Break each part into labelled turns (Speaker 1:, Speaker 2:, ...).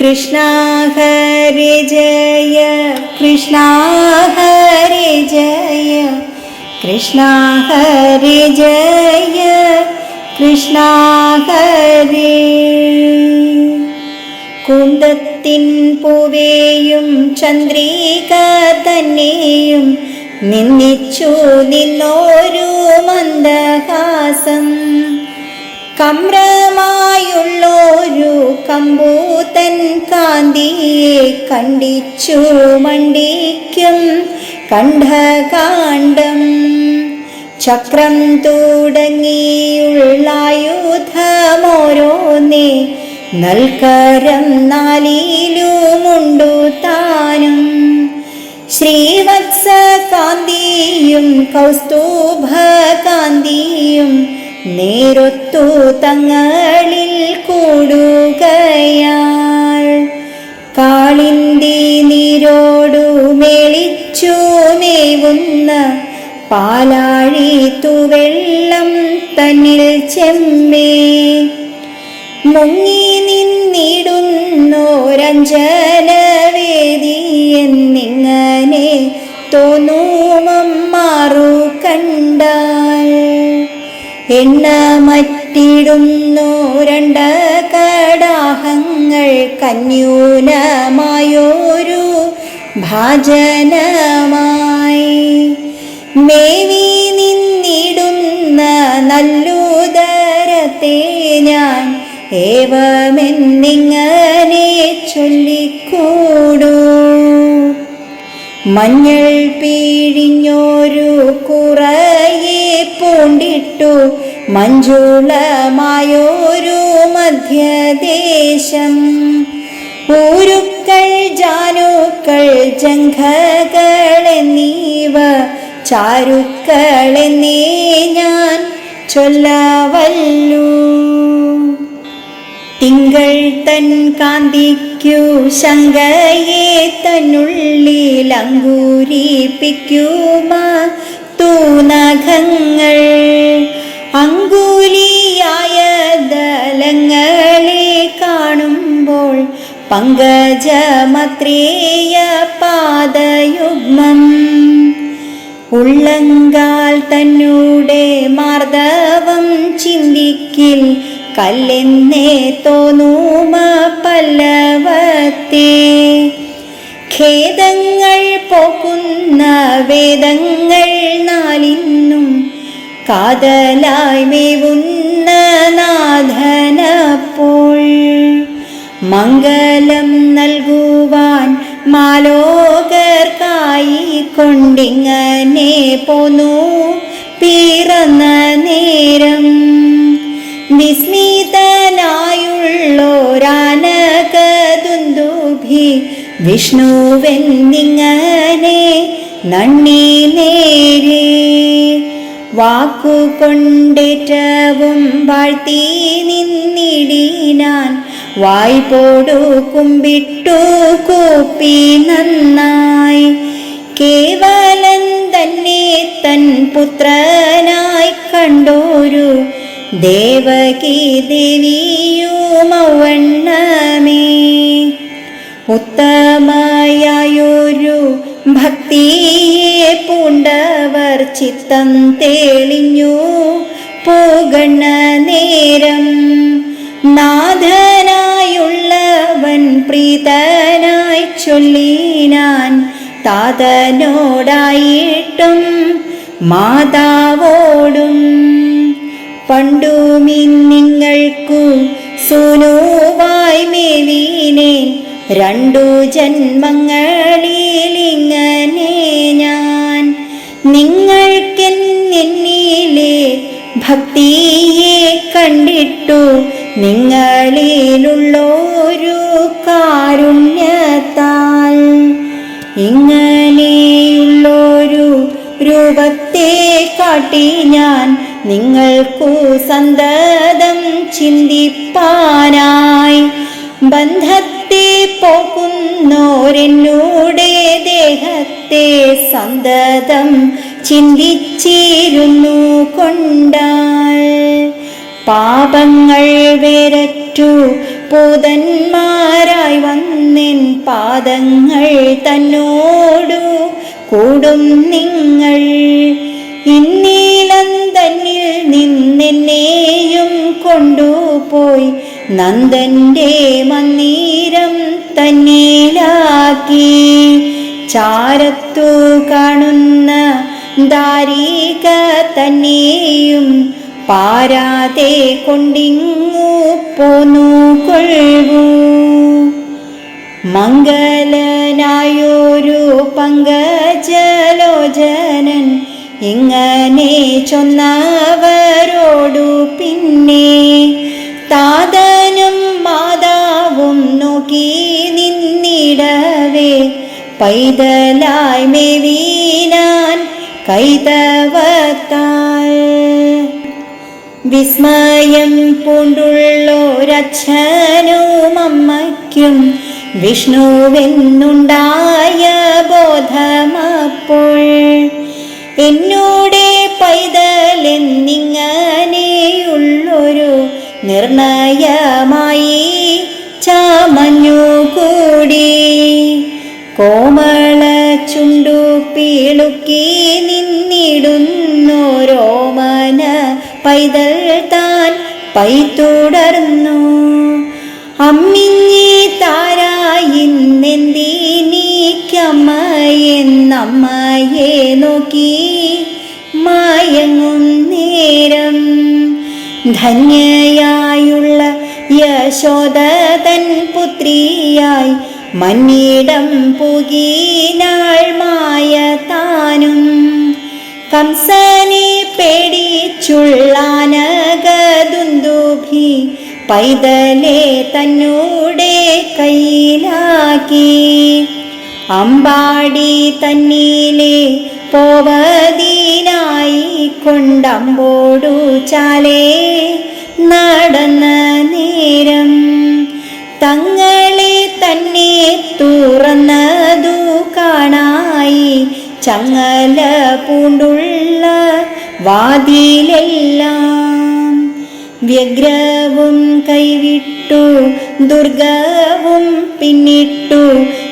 Speaker 1: കൃഷ്ണ ഹരി ജയ കൃഷ്ണ ഹരി ജയ കൃഷ്ണ ഹരി ജയ കൃഷ്ണ ഹരി. കുന്തത്തിൻ പൂവേയും ചന്ദ്രിക തന്നെയും നിന്നിച്ചു നിന്നോരു മന്ദഹാസം. കമ്രമായുള്ളൊരു കമ്പൂതൻ കാന്തിയെ കണ്ടിച്ചു മണ്ടിക്കും കണ്ഠകാണ്ഡം ചക്രം തുടങ്ങിയുള്ളായുധമോരോന്നേ നൽകരം നാലിലുമുണ്ടു താനും. ശ്രീവത്സകാന്തിയും കൗസ്തുഭകാന്തിയും നേരൊത്തു തങ്ങളിൽ കൂടുകയാൾ. കാളിന്തി നീരോടു മേളിച്ചു മേവുന്ന പാലാഴി തുവെള്ളം തന്നിൽ ചെമ്മേ. മുങ്ങി നിന്നിടുന്നോരഞ്ജനവേദി എന്നിങ്ങനെ തോന്നൂമം മാറു കണ്ടാൽ എണ്ണ മറ്റിടുന്നു രണ്ട് കടാഹങ്ങൾ കന്യൂനമായൊരു ഭാജനമായി. മേവി നിന്നിടുന്ന നല്ലുദരത്തെ ഞാൻ ഏവമെന്നിങ്ങനെ ചൊല്ലിക്കൂടൂ. മഞ്ഞൾ പിഴിഞ്ഞോരു കുറയെ പൂണ്ടിട്ടു. മഞ്ജുളമായൊരു മധ്യദേശം. ഊരുക്കൾ ജാനുക്കൾ ജംഘകൾ എന്നീവ ചാരുക്കളെന്നേ ഞാൻ ചൊല്ലവല്ലു. തിങ്കൾ തൻ കാന്തിക്കു ശങ്കയെ തന്നുള്ളിലങ്കൂരിപ്പിക്കൂ അങ്കൂരിപ്പിക്കുമ തൂനഖങ്ങൾ. അങ്കുലിയായ ദലങ്ങളെ കാണുമ്പോൾ പങ്കജമത്രേയ പാദയുഗ്മം ഉള്ളങ്കാൽ തന്നൂടെ മാർദ്ദവം ചിന്തിക്കിൽ കല്ലെന്നേ തോന്നുമ പോക്കുന്ന വേദങ്ങൾ നാലിന്നും കാതലായി മേവുന്ന നാഥനപ്പോൾ മംഗലം നൽകുവാൻ മാലോകർക്കായി കൊണ്ടിങ്ങനെ പോന്നു പിറന്ന നേരം. വിസ്മിതനായുള്ളോരാനകദുന്ദുഭി വിഷ്ണുവെന്നിങ്ങനെ നന്ദി നേരെ വാക്കുകൊണ്ടേറ്റവും വാഴ്ത്തി നിന്നിടിനാൻ വായ്പോടു കുമ്പിട്ടു കൂപ്പി നന്നായി. കേവലൻ തന്നെ തൻ പുത്രനായി കണ്ടോരു ദേവകി ദേവിയുമവണ്ണമേ. ഉത്തമയായൊരു ഭക്തിയെ പൂണ്ടവർ ചിത്തം തെളിഞ്ഞു പോകണ നേരം. നാഥനായുള്ളവൻ പ്രീതനായി ചൊല്ലിനാൻ താതനോടായിട്ടും മാതാവോടും. പണ്ടുമിന്നിങ്ങൾക്കു സൂനുവായി മേവീനേൻ രണ്ടു ജന്മങ്ങളിലിങ്ങനെ ഞാൻ നിങ്ങൾക്കെന്നിലെ ഭക്തിയെ കണ്ടിട്ടു. നിങ്ങളിലുള്ളൊരു കാരുണ്യത്താൽ ഇങ്ങനെയുള്ളൊരു രൂപത്തെ കാട്ടി ഞാൻ നിങ്ങൾക്കു സന്തതം ചിന്തിപ്പാനായി ബന്ധത്തെ പോക്കുന്നോരെന്നൂടെ ദേഹത്തെ സന്തതം ചിന്തിച്ചിരുന്നു കൊണ്ടാൽ. പാപങ്ങൾ വേരറ്റു പൂതന്മാരായി വന്നിൻ പാദങ്ങൾ തന്നോടു കൂടും നിങ്ങൾ. ഇന്നീലം തന്നിൽ നിന്നെന്നെയും കൊണ്ടുപോയി നന്ദന്റെ മന്ദിരം തന്നിലാക്കി. ചാരത്തു കാണുന്ന ദാരീക തന്നെയും പാരാതെ കൊണ്ടിങ്ങു പോന്നു കൊള്ളൂ. മംഗലനായൊരു പങ്കജലോചനൻ ഇങ്ങനെ ചൊന്നവരോടു പിന്നെ താതനും മേവീനാൻ കൈതവത്താൽ. വിസ്മയം പൂണ്ടുള്ളോരച്ഛനും അമ്മയ്ക്കും വിഷ്ണുവെന്നുണ്ടായ ബോധമപ്പോൾ. എന്നോടെ പൈതലെന്നിങ്ങനെയുള്ളൊരു നിർണയമായി ചാമഞ്ഞുകൂടി കോമള ചുണ്ടു പീളുക്കി നിന്നിടുന്നോരോമന പൈതൽ താൻ പൈത്തുടർന്നു അമ്മിഞ്ഞി താരായിന്നെന്തീനിക്കമ്മയെന്നമ്മയെ നോക്കി മായങ്ങും നേരം ധന്യയായുള്ള യശോദതൻ പുത്രിയായി മന്നിടം പുകീനാൾ മായ താനും. കംസനെ പേടിച്ചുള്ളാനകദുന്ദുഭി പൈതലെ തന്നൂടെ കയ്യിലാക്കി. അമ്പാടി തന്നീലെ പോവതീനായി കൊണ്ടമ്പോടു ചാലേ നടന്ന നേരം തന്നെ തുറന്നതു കാണായി. ചങ്ങല പൂണ്ടുള്ള വാതിലെല്ലാം വ്യഗ്രവും കൈവിട്ടു ദുർഗവും പിന്നിട്ടു.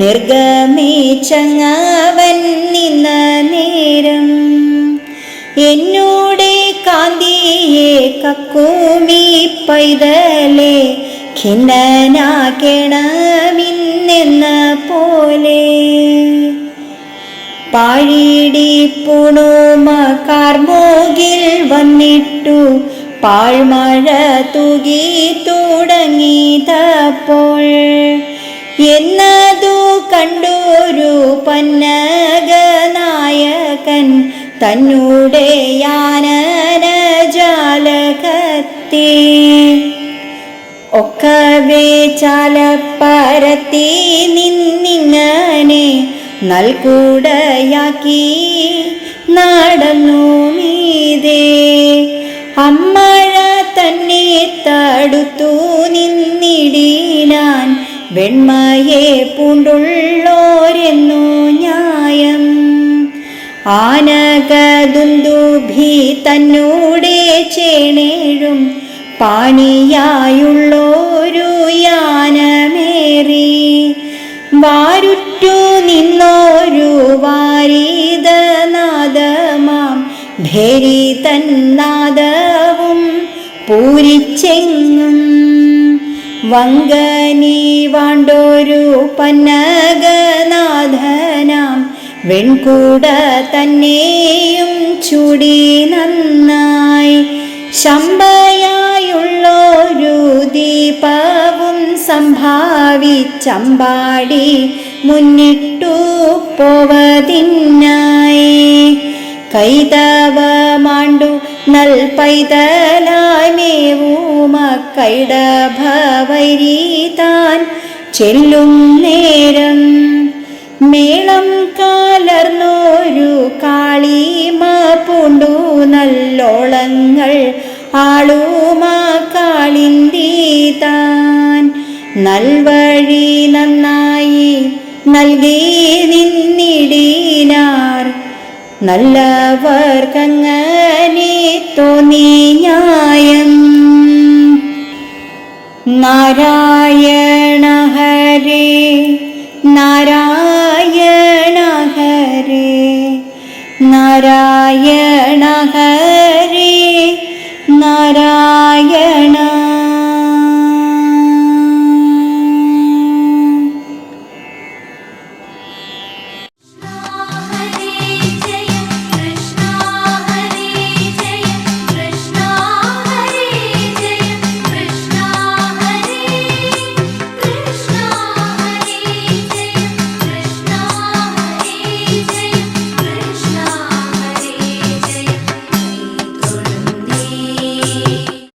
Speaker 1: നിർഗമേ ചങ്ങവൻ നിന്ന നേരം എന്നോടെ കാന്തിയെ കക്കൂമി പൈതലെ ഖിന്നനാക്കണമെന്ന പോലെ പാഴിടി പുണുമ കാർമോകിൽ വന്നിട്ടു പാഴ്മഴ തുകി തുടങ്ങിയതപ്പോൾ എന്നതു കണ്ടൊരു പന്നകനായകൻ തന്നൂടെ യാനന ജാലകത്തെ ഒക്കവേ ചാലപ്പരത്തി നൽകൂടയാക്കി നടന്നു മീതേ അമ്മഴ തന്നെ തടുത്തു നിന്നിടീനാൻ വെണ്മയെ പൂണ്ടുള്ളോരെന്നു ന്യായം. ആനകദുന്ദുഭി തന്നൂടെ ചേണേഴും പാണിയായുള്ളോരു യാനമേറി. വാരുറ്റു നിന്നോരു വാരീതനാദമാം ഭേരി തന്നാദവും പൂരിച്ചെങ്ങും. വങ്കനി വാണ്ടോരു പന്നഗനാഥനാം വെൺകൂട തന്നെയും ചൂടി നന്നായി. ശമ്പയായുള്ളൊരു ദീപവും സംഭാവിച്ചമ്പാടി മുന്നിട്ടു പോവതിന്നായി. കൈതവ മാണ്ടു നൽ പൈതലായി മേവുമ കൈടഭവരീതാൻ ചെല്ലും നേരം. മേളം കാലർന്നൊരു കാളിമ പൂണ്ടു നല്ലോളങ്ങൾ ആളുമ കാളിന്തീതാൻ നൽവഴി നന്നായി നൽകി നിന്നിടീനാർ. നല്ലവർക്കങ്ങനെ തോന്നി ന്യായം നാരായണ